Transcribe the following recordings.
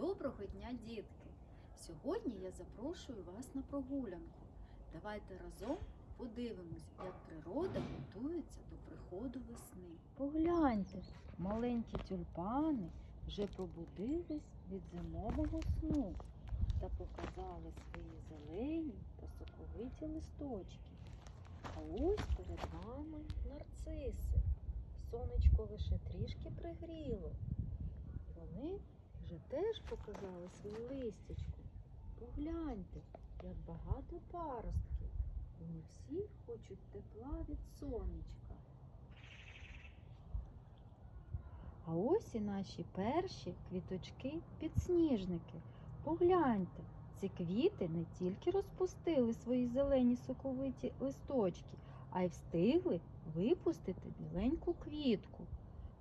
Доброго дня, дітки! Сьогодні я запрошую вас на прогулянку. Давайте разом подивимось, як природа готується до приходу весни. Погляньте, маленькі тюльпани вже пробудились від зимового сну та показали свої зелені та соковиті листочки. А ось перед нами нарциси. Сонечко лише трішки пригріло. Вони вже теж показали своє листячко. Погляньте, як багато паростків. Вони всі хочуть тепла від сонечка. А ось і наші перші квіточки-підсніжники. Погляньте, ці квіти не тільки розпустили свої зелені соковиті листочки, а й встигли випустити біленьку квітку.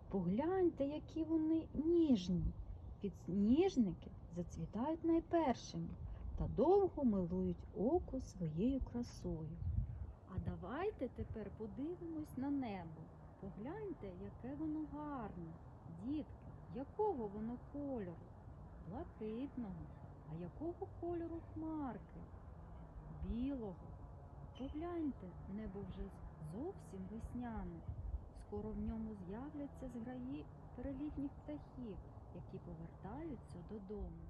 Погляньте, які вони ніжні. Підсніжники зацвітають найпершими та довго милують око своєю красою. А давайте тепер подивимось на небо. Погляньте, яке воно гарне. Дітки, якого воно кольору? Блакитного. А якого кольору хмарки? Білого. Погляньте, небо вже зовсім весняне. Скоро в ньому з'являться зграї перелітніх птахів, які повертаються додому.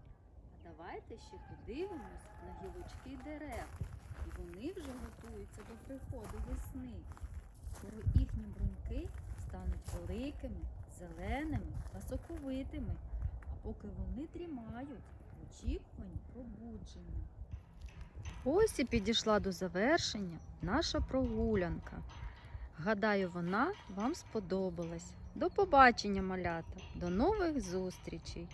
А давайте ще подивимось на гілочки дерев. І вони вже готуються до приходу весни. Скоро їхні бруньки стануть великими, зеленими та соковитими, а поки вони дрімають в очікуванні пробудження. Ось і підійшла до завершення наша прогулянка. Гадаю, вона вам сподобалась. До побачення, малята, до нових зустрічей!